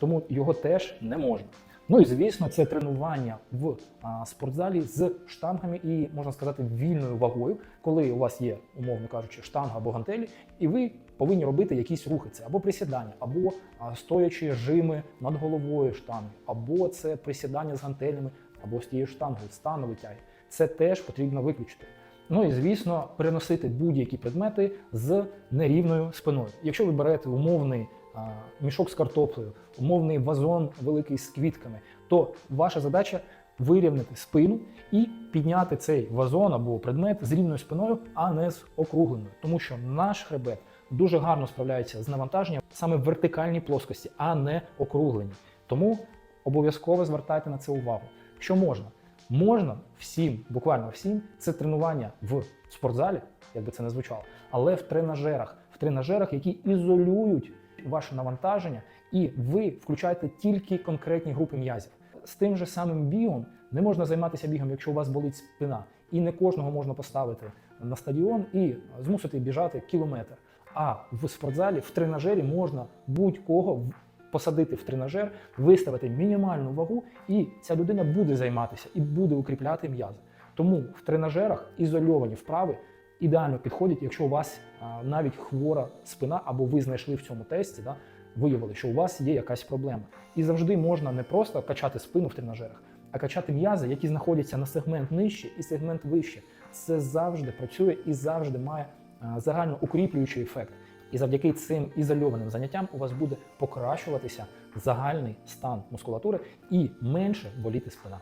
тому його теж не можна. Ну і звісно, це тренування в а, спортзалі з штангами і можна сказати вільною вагою, коли у вас є, умовно кажучи, штанга або гантелі, і ви повинні робити якісь рухи. Це або присідання, або а, стоячі жими над головою штанги, або це присідання з гантелями, або з тією штангою, станові тяги. Це теж потрібно виключити. Ну і звісно, переносити будь-які предмети з нерівною спиною. Якщо ви берете умовний мішок з картоплею, умовний вазон великий з квітками, то ваша задача вирівняти спину і підняти цей вазон або предмет з рівною спиною, а не з округленою. Тому що наш хребет дуже гарно справляється з навантаженням саме в вертикальній плоскості, а не округленій. Тому обов'язково звертайте на це увагу. Що можна? Можна всім, буквально всім, це тренування в спортзалі, як би це не звучало, але в тренажерах, в тренажерах, які ізолюють ваше навантаження, і ви включаєте тільки конкретні групи м'язів. З тим же самим бігом не можна займатися бігом, якщо у вас болить спина, і не кожного можна поставити на стадіон і змусити біжати кілометр. А в спортзалі, в тренажері можна будь-кого посадити в тренажер, виставити мінімальну вагу, і ця людина буде займатися і буде укріпляти м'язи. Тому в тренажерах ізольовані вправи ідеально підходять, якщо у вас навіть хвора спина, або ви знайшли в цьому тесті, да, виявили, що у вас є якась проблема. І завжди можна не просто качати спину в тренажерах, а качати м'язи, які знаходяться на сегмент нижче і сегмент вище. Це завжди працює і завжди має загально укріплюючий ефект. І завдяки цим ізольованим заняттям у вас буде покращуватися загальний стан мускулатури і менше боліти спина.